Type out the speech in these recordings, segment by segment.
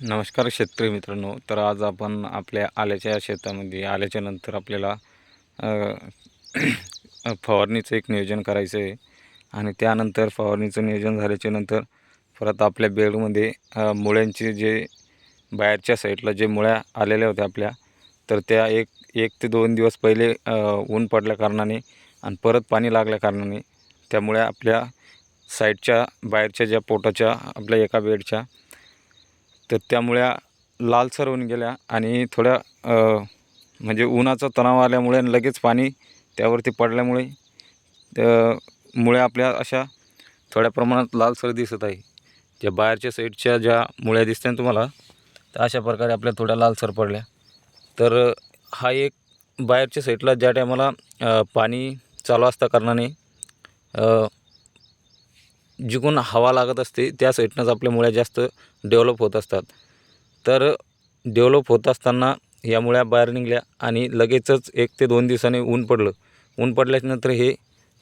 नमस्कार शेतकरी मित्रांनो. तर आज आपण आपल्या आल्याच्या शेतामध्ये आल्याच्यानंतर आपल्याला फवारणीचं एक नियोजन करायचं आहे. आणि त्यानंतर फवारणीचं नियोजन झाल्याच्यानंतर परत आपल्या बेडमध्ये मुळ्यांचे जे बाहेरच्या साईडला जे मुळ्या आलेल्या होत्या आपल्या तर त्या एक एक ते दोन दिवस पहिले ऊन पडल्या कारणाने आणि परत पाणी लागल्या कारणाने त्यामुळे आपल्या साईडच्या बाहेरच्या ज्या पोटाच्या आपल्या एका बेडच्या तर त्यामुळे लालसर होऊन गेल्या आणि थोड्या म्हणजे उन्हाचा तणाव आल्यामुळे लगेच पाणी त्यावरती पडल्यामुळे मुळ्या आपल्या अशा थोड्या प्रमाणात लालसर दिसत आहे. ज्या बाहेरच्या साईडच्या ज्या मुळ्या दिसत्या ना तुम्हाला तर अशा प्रकारे आपल्या थोड्या लालसर पडल्या. तर हा एक बाहेरच्या साईडला ज्या टायमाला पाणी चालू असता कारणाने जिकून हवा लागत असते त्या साईडनंच आपल्या मुळ्या जास्त डेव्हलप होत असतात. तर डेव्हलप होत असताना या मुळ्या बाहेर निघल्या आणि लगेचच एक ते दोन दिवसांनी ऊन पडलं. ऊन पडल्यानंतर हे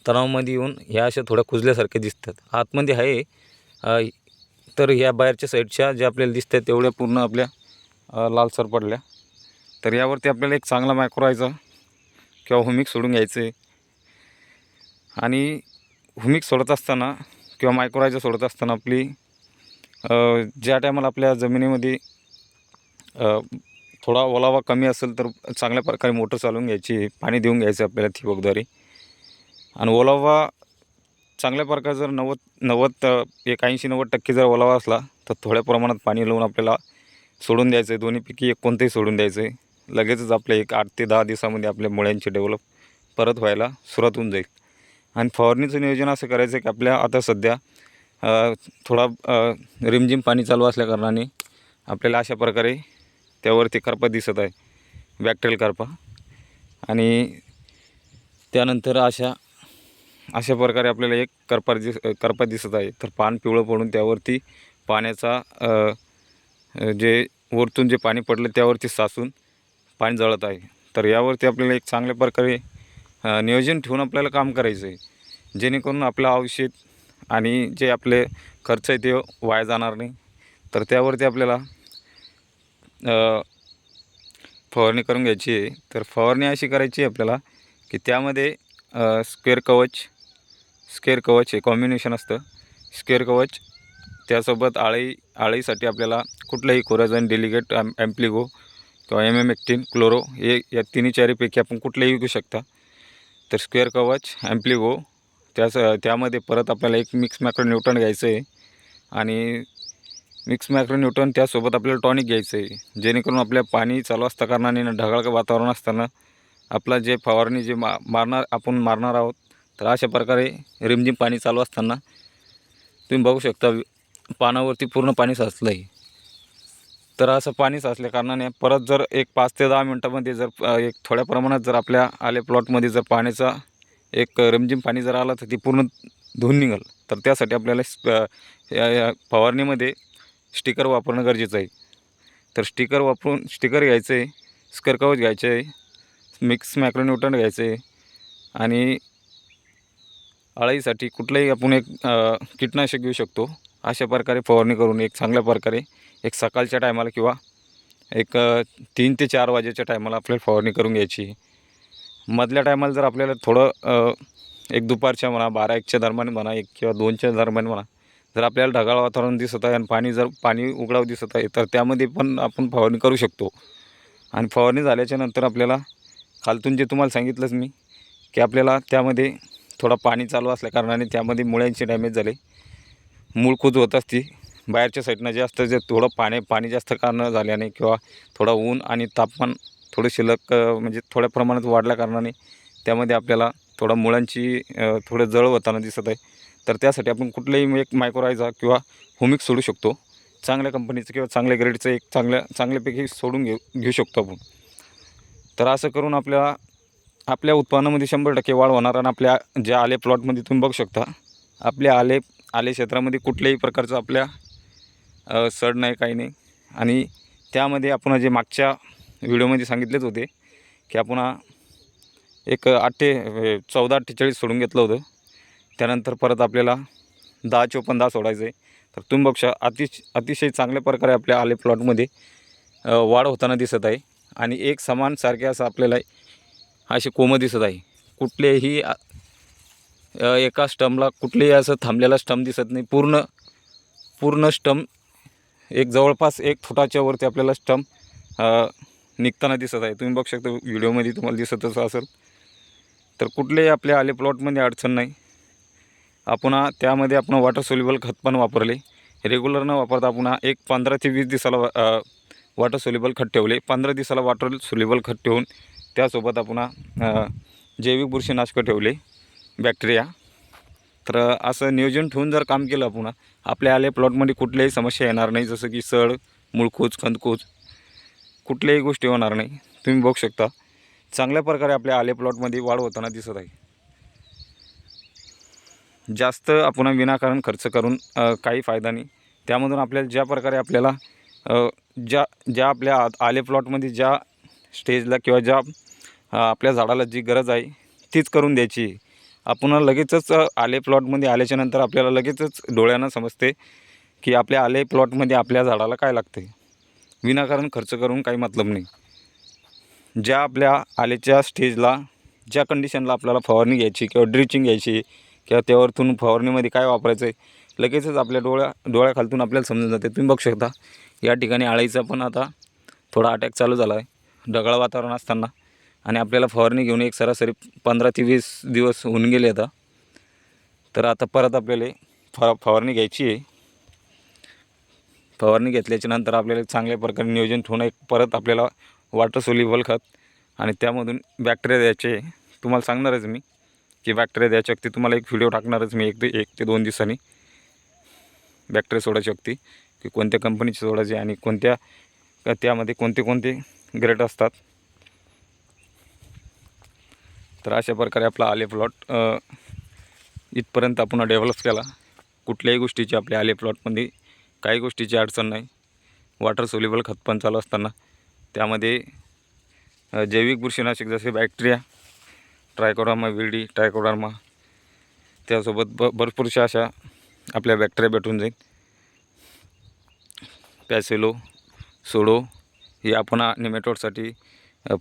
तणावामध्ये येऊन ह्या अशा थोड्या कुजल्यासारख्या दिसतात. आतमध्ये आहे तर ह्या बाहेरच्या साईडच्या ज्या आपल्याला दिसतात तेवढ्या पूर्ण आपल्या लालसर पडल्या. तर यावरती आपल्याला एक चांगला मायक्रोरायचा किंवा हुमिक सोडून घ्यायचं. आहे आणि हुमिक सोडत असताना किंवा मायक्रोरायझर सोडत असताना आपली ज्या टायमाला आपल्या जमिनीमध्ये थोडा ओलावा कमी असेल तर चांगल्या प्रकारे मोटर चालवून घ्यायची पाणी देऊन घ्यायचं आपल्याला ठिबकद्वारे. आणि ओलावा चांगल्या प्रकारे जर नव्वद नव्वद एक ऐंशी नव्वद टक्के जर ओलावा असला तर थोड्या प्रमाणात पाणी लावून आपल्याला सोडून द्यायचं आहे दोन्हीपैकी एक कोणतंही सोडून द्यायचं आहे लगेचच आपल्या एक आठ ते दहा दिवसामध्ये आपल्या मुळ्यांची डेव्हलप परत व्हायला सुरुवात होऊन जाईल. आणि फवारणीचं नियोजन असं करायचं आहे की आपल्या आता सध्या थोडा रिमझिम पाणी चालू असल्याकारणाने आपल्याला अशा प्रकारे त्यावरती करपा दिसत आहे बॅक्टेरियल करपा. आणि त्यानंतर अशा अशा प्रकारे आपल्याला एक करपा दिस करपा दिसत आहे. तर पान पिवळं पडून त्यावरती पाण्याचा जे वरतून जे पाणी पडलं त्यावरती साचून पाणी जळत आहे. तर यावरती आपल्याला एक चांगल्या प्रकारे नियोजन ठेवून आपल्याला काम करायचं आहे जेणेकरून आपलं औषध आणि जे आपले खर्च आहे ते वाया जाणार नाही. तर त्यावरती आपल्याला फवारणी करून घ्यायची आहे. तर फवारणी अशी करायची आहे आपल्याला की त्यामध्ये स्क्वेअर कवच स्क्वेअर कवच हे कॉम्बिनेशन असतं. स्क्वेअर कवच त्यासोबत आळी आळीसाठी आपल्याला कुठलंही कोराझन डेलिगेट ॲम ॲम्प्लिगो किंवा एम एम एक्टीन क्लोरो हे या तिन्ही चारीपैकी आपण कुठलंही विकू शकता. तर स्क्वेअर कवच ॲम्प्लिगो त्यास त्यामध्ये परत आपल्याला एक मिक्स मॅक्रो न्यूटन घ्यायचं आहे. आणि मिक्स मॅक्रो न्यूटन त्यासोबत आपल्याला टॉनिक घ्यायचं आहे. जेणेकरून आपल्या पाणी चालू असता कारणाने ढगाळ वातावरण असताना आपला जे फवारणी जे मा मारणार आपण मारणार आहोत तर अशा प्रकारे रिमझिम पाणी चालू असताना तुम्ही बघू शकता पानावरती पूर्ण पाणी साचलं आहे तर असं पाणीच असल्या कारणाने परत जर एक पाच ते दहा मिनटामध्ये जर एक थोड्या प्रमाणात जर आपल्या आले प्लॉटमध्ये जर पाण्याचा एक रिमझिम पाणी जर आलं तर ती पूर्ण धुवून निघाल. तर त्यासाठी आपल्याला स्प- या या फवारणीमध्ये स्टिकर वापरणं गरजेचं आहे. तर स्टिकर वापरून स्टिकर घ्यायचं आहे स्करकवच घ्यायचं आहे मिक्स मॅक्रोन्यूटन घ्यायचं आहे आणि अळाईसाठी कुठलंही आपण एक कीटनाशक घेऊ शकतो. अशा प्रकारे फवारणी करून एक चांगल्या प्रकारे एक सकाळच्या टायमाला किंवा एक तीन ते चार वाजेच्या टायमाला आपल्याला फवारणी करून घ्यायची. मधल्या टायमाला जर आपल्याला थोडं एक दुपारच्या म्हणा बारा एकच्या दरम्यान म्हणा एक किंवा दोनच्या दरम्यान म्हणा जर आपल्याला ढगाळ वातावरण दिसत आहे आणि पाणी जर पाणी उघडाव दिसत आहे तर त्यामध्ये पण आपण फवारणी करू शकतो. आणि फवारणी झाल्याच्यानंतर आपल्याला खालतून जे तुम्हाला सांगितलंच मी की आपल्याला त्यामध्ये थोडा पाणी चालू असल्या कारणाने त्यामध्ये मुळ्यांचे डॅमेज झाले. मूळ कूज होत असती बाहेरच्या साईडनं जास्त जे थोडं पाणी पाणी जास्त कारणं झाल्याने किंवा थोडं ऊन आणि तापमान थोडं शिल्लक म्हणजे थोड्या प्रमाणात वाढल्या कारणाने त्यामध्ये आपल्याला थोडं मुळांची थोडं जळ होताना दिसत आहे. तर त्यासाठी आपण कुठलंही एक मायक्रोरायझा किंवा हुमिक सोडू शकतो. चांगल्या कंपनीचं किंवा चांगल्या ग्रेडचं एक चांगल्या चांगल्यापैकी सोडून घेऊ घेऊ शकतो आपण. तर असं करून आपल्या आपल्या उत्पन्नामध्ये शंभर टक्के वाढ होणार आणि आपल्या ज्या आले प्लॉटमध्ये तुम्ही बघू शकता आपल्या आले आले क्षेत्रामध्ये कुठल्याही प्रकारचं आपल्या सड नाही काही नाही. आणि त्यामध्ये आपण जे मागच्या व्हिडिओमध्ये सांगितलेच होते की आपण एक अठ्ठे ते चौदा अठ्ठेचाळीस सोडून घेतलं होतं. त्यानंतर परत आपल्याला दहा चोपन्न दहा सोडायचं आहे तर तुम्ही बघा अतिश अतिशय चांगल्या प्रकारे आपल्या आले प्लॉटमध्ये वाढ होताना दिसत आहे. आणि एक समान सारखे असं आपल्याला असे कोमं दिसत आहे. कुठलेही एका स्टमला कुठलेही असं थांबलेला स्टम दिसत नाही. पूर्ण पूर्ण स्टम एक जवळपास एक फुटाच्या वरती आपल्याला स्टंप निघताना दिसत आहे. तुम्ही बघू शकता व्हिडिओमध्ये तुम्हाला दिसतच असेल. तर कुठलेही आपल्या आले प्लॉटमध्ये अडचण नाही. आपण त्यामध्ये आपण वॉटर सोल्युबल खत पण वापरले. रेग्युलर न वापरता आपण एक पंधरा ते वीस दिवसाला वॉटर सोल्युबल खत ठेवले. पंधरा दिवसाला वॉटर सोल्युबल खत ठेवून त्यासोबत आपण जैविक बुरशीनाशकं ठेवले बॅक्टेरिया. तर असं नियोजन ठेवून जर काम केलं आपण आपल्या आले प्लॉटमध्ये कुठल्याही समस्या येणार नाही जसं की सड मुळकूच कंदकूच कुठल्याही गोष्टी होणार नाही. तुम्ही बघू शकता चांगल्या प्रकारे आपल्या आले प्लॉटमध्ये वाढ होताना दिसत आहे. जास्त आपण विनाकारण खर्च करून काही फायदा नाही. त्यामधून आपल्याला ज्या प्रकारे आपल्याला ज्या ज्या आपल्या आ- आले प्लॉटमध्ये ज्या स्टेजला किंवा ज्या आपल्या झाडाला जी गरज आहे तीच करून द्यायची आपण लगेचच आले प्लॉटमध्ये आल्याच्यानंतर आपल्याला लगेचच डोळ्यांना समजते की आपल्या आले प्लॉटमध्ये आपल्या झाडाला काय लागते विनाकारण खर्च करून काही मतलब नाही. ज्या आपल्या आलेच्या स्टेजला ज्या कंडिशनला आपल्याला फवारणी घ्यायची किंवा ड्रिचिंग घ्यायची किंवा त्यावरतून फवारणीमध्ये काय वापरायचं आहे लगेचच आपल्या डोळ्या डोळ्याखालतून आपल्याला समजून जाते. तुम्ही बघू शकता या ठिकाणी आळीचा पण आता थोडा अटॅक चालू झाला आहे ढगाळ वातावरण असताना. आणि आपल्याला फवारणी घेऊन एक सरासरी पंधरा ते वीस दिवस होऊन गेले आता. तर आता परत आपल्याला फ फवारणी घ्यायची आहे. फवारणी घेतल्याच्या नंतर आपल्याला चांगल्या प्रकारे नियोजन ठेवून एक परत आपल्याला वॉटर सोल्युबल खत आणि त्यामधून बॅक्टेरिया द्यायचे तुम्हाला सांगणारच मी की बॅक्टेरिया द्यायच्या अगदी तुम्हाला एक व्हिडिओ टाकणारच मी एक ते एक ते दोन दिवसांनी. बॅक्टेरिया सोडायची अगदी की कोणत्या कंपनीची सोडायची आणि कोणत्या का त्यामध्ये कोणते कोणते ग्रेड असतात. तर अशा प्रकारे आपला आले प्लॉट इथपर्यंत आपण डेव्हलप केला. कुठल्याही गोष्टीची आपल्या आले प्लॉटमध्ये काही गोष्टीची अडचण नाही. वॉटर सोल्युबल खत पण चालू असताना. त्यामध्ये जैविक बुरशीनाशक जसे बॅक्टेरिया ट्रायकोडार्मा विडी ट्रायकोडार्मा त्यासोबत ब भरपूरशा अशा आपल्या बॅक्टेरिया भेटून जाईल. पॅसेलो सोडो हे आपण निमेटोडसाठी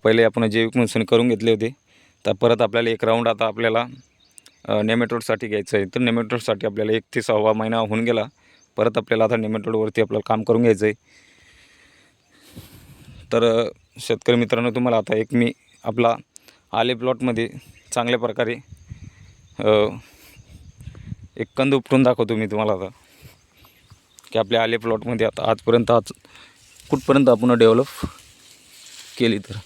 पहिले आपण जैविक मिश्रण करून घेतले होते. तर परत आपल्याला एक राऊंड आता आपल्याला नेमेटोडसाठी घ्यायचं आहे तर नेमेटोडसाठी आपल्याला एक ते सहावा महिना होऊन गेला. परत आपल्याला आता नेमेटोडवरती आपल्याला काम करून घ्यायचं आहे तर शेतकरी मित्रांनो तुम्हाला आता एक मी आपला आले प्लॉटमध्ये चांगल्या प्रकारे एक कंद उपटून दाखवतो मी तुम्हाला आता. की आपल्या आले प्लॉटमध्ये आता आजपर्यंत आज कुठपर्यंत आपण डेव्हलप केली तर.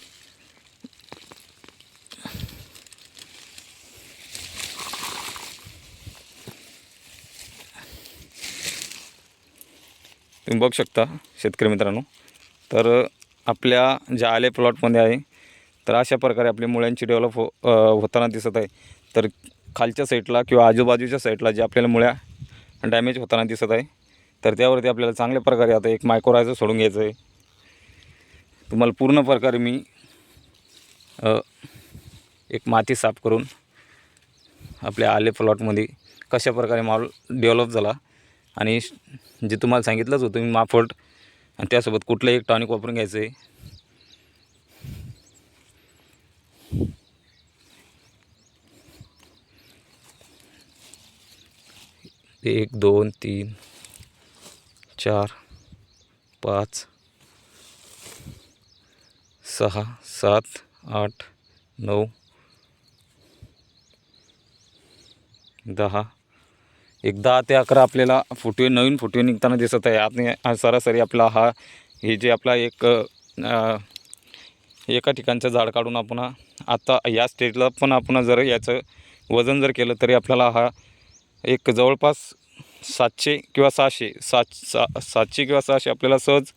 तुम्ही बघू शकता शेतकरी मित्रांनो. तर आपल्या ज्या आले प्लॉटमध्ये आहे तर अशा प्रकारे आपली मुळ्यांची डेव्हलप हो होताना दिसत आहे. तर खालच्या साईडला किंवा आजूबाजूच्या साईडला जे आपल्याला मुळ्या डॅमेज होताना दिसत आहे तर त्यावरती आपल्याला चांगल्या प्रकारे आता एक मायक्रोरायझर सोडून घ्यायचं आहे. तुम्हाला पूर्ण प्रकारे मी एक माती साफ करून आपल्या आले प्लॉटमध्ये कशा प्रकारे माल डेव्हलप झाला आणि जे तुम्हाला सांगितलंच होतं मी माफट. आणि त्यासोबत कुठलंही एक टॉनिक वापरून घ्यायचं आहे एक दोन तीन चार पाच सहा सात आठ नऊ दहा एक दहा ते अकरा आपल्याला फुटवे नवीन फुटवे निघताना दिसत आहे. आता सरासरी आपला हा हे जे आपला एक एका ठिकाणचं झाड काढून आपण आता या स्टेजला पण आपण जर याचं वजन जर केलं तरी आपल्याला हा एक जवळपास सातशे किंवा सहाशे सात सा सातशे किंवा सहाशे आपल्याला सहज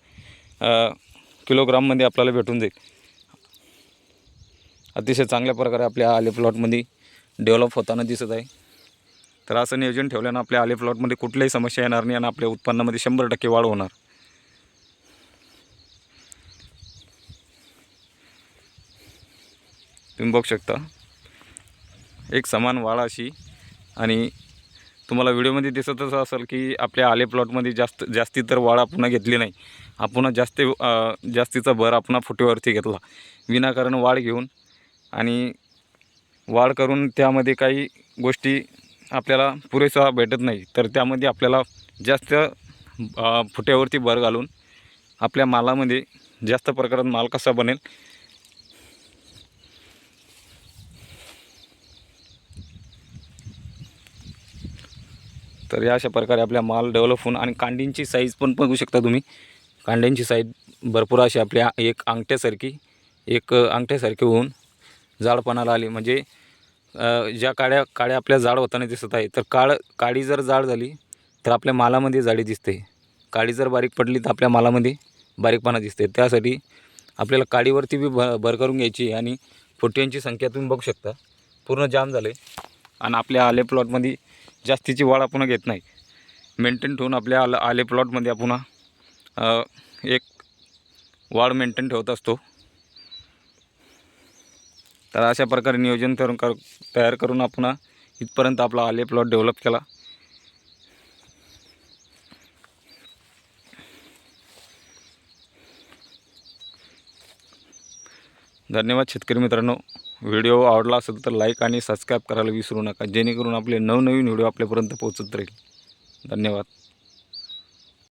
किलोग्राममध्ये आपल्याला भेटून जाईल. अतिशय चांगल्या प्रकारे आपल्या आले प्लॉटमध्ये डेव्हलप होताना दिसत आहे. तर असं नियोजन ठेवल्यानं आपल्या आले प्लॉटमध्ये कुठल्याही समस्या येणार नाही आणि आपल्या उत्पन्नामध्ये शंभर टक्के वाढ होणार. तुम्ही बघू शकता. एक समान वाढ अशी आणि तुम्हाला व्हिडिओमध्ये दिसतच असेल की आपल्या आले प्लॉटमध्ये जास्त जास्ती तर वाढ आपण घेतली नाही. आपण जास्त जास्तीचा भर आपण फुटेवरती घेतला. विनाकारण वाढ घेऊन आणि वाढ करून त्यामध्ये काही गोष्टी आपल्याला पुरेसा भेटत नाही. तर त्यामध्ये आपल्याला जास्त फुट्यावरती भर घालून आपल्या मालामध्ये जास्त प्रकारात माल कसा बनेल? तर या अशा प्रकारे आपल्या माल डेव्हलप होऊन आणि कांडींची साईज पण बघू शकता तुम्ही. कांड्यांची साईज भरपूर अशी आपल्या एक अंगठ्यासारखी एक अंगठ्यासारखी होऊन जाडपणाला आली. म्हणजे ज्या काड्या काड्या आपल्या जाड होताना दिसत आहे तर काळ काडी जर जाड झाली तर आपल्या मालामध्ये जाडी दिसते. काडी जर बारीक पडली तर आपल्या मालामध्ये बारीकपणा दिसते. त्यासाठी आपल्याला काडीवरती बी भ भर करून घ्यायची आणि फुट्यांची संख्या तुम्ही बघू शकता. पूर्ण जाम झाले. आणि आपल्या आले प्लॉटमध्ये जास्तीची वाढ आपण घेत नाही. मेंटेन ठेवून आपल्या आल आले प्लॉटमध्ये आपण एक वाढ मेंटेन ठेवत असतो. तर अशा प्रकारे नियोजन करून कर तयार करून आपण इथपर्यंत आपला आले प्लॉट डेव्हलप केला. धन्यवाद शेतकरी मित्रांनो. व्हिडिओ आवडला असेल तर लाईक आणि सबस्क्राईब करायला विसरू नका. जेणेकरून आपले नवनवीन व्हिडिओ आपल्यापर्यंत पोहोचत राहील. धन्यवाद.